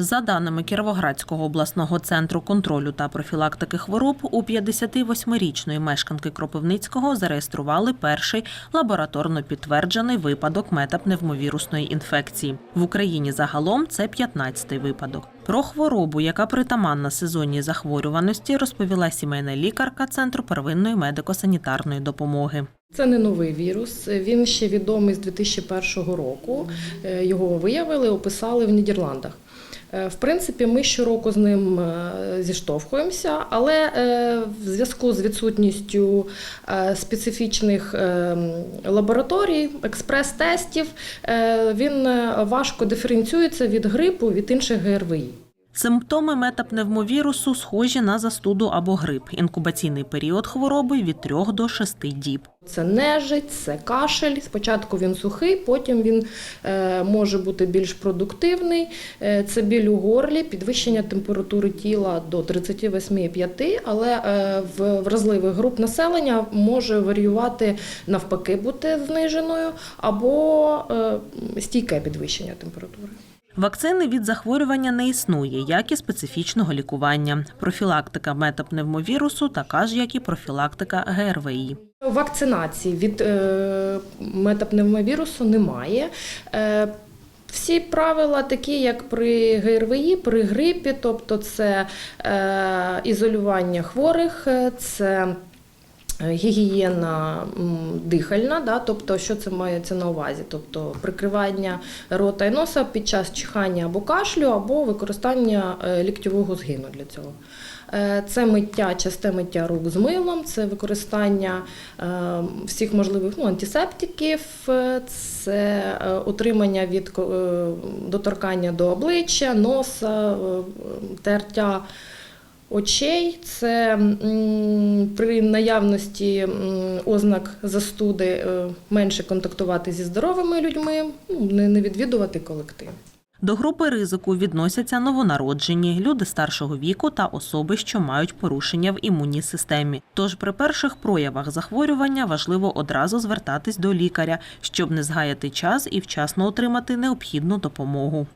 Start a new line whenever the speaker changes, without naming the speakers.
За даними Кіровоградського обласного центру контролю та профілактики хвороб, у 58-річної мешканки Кропивницького зареєстрували перший лабораторно підтверджений випадок метапневмовірусної інфекції. В Україні загалом це 15-й випадок. Про хворобу, яка притаманна сезонній захворюваності, розповіла сімейна лікарка Центру первинної медико-санітарної допомоги.
Це не новий вірус. Він ще відомий з 2001 року. Е, Його виявили, описали в Нідерландах. Е, В принципі, ми щороку з ним е, зіштовхуємося, але е, в зв'язку з відсутністю специфічних лабораторій, експрес-тестів, він важко диференціюється від грипу, від інших ГРВІ.
Симптоми метапневмовірусу схожі на застуду або грип. Інкубаційний період хвороби від 3 до 6 діб.
Це нежить, це кашель. Спочатку він сухий, потім він е, може бути більш продуктивний. Е, це біль у горлі, підвищення температури тіла до 38,5, але е, в вразливих груп населення може варіювати навпаки бути зниженою або стійке підвищення температури.
Вакцини від захворювання не існує, як і специфічного лікування. Профілактика метапневмовірусу така ж, як і профілактика ГРВІ.
Вакцинації від е, метапневмовірусу немає. Е, всі правила такі, як при ГРВІ, при грипі, тобто це е, ізолювання хворих, це Гігієна дихальна, да, тобто що це мається на увазі? Тобто прикривання рота і носа під час чихання або кашлю, або використання е, ліктьового згину для цього. Е, Це миття, часте миття рук з милом, це використання е, всіх можливих ну, антисептиків, е, це е, утримання від е, доторкання до обличчя, носа, е, тертя очей. Це при наявності ознак застуди е, менше контактувати зі здоровими людьми, ну, не не відвідувати колектив.
До групи ризику відносяться новонароджені, люди старшого віку та особи, що мають порушення в імунній системі. Тож при перших проявах захворювання важливо одразу звертатись до лікаря, щоб не згаяти час і вчасно отримати необхідну допомогу.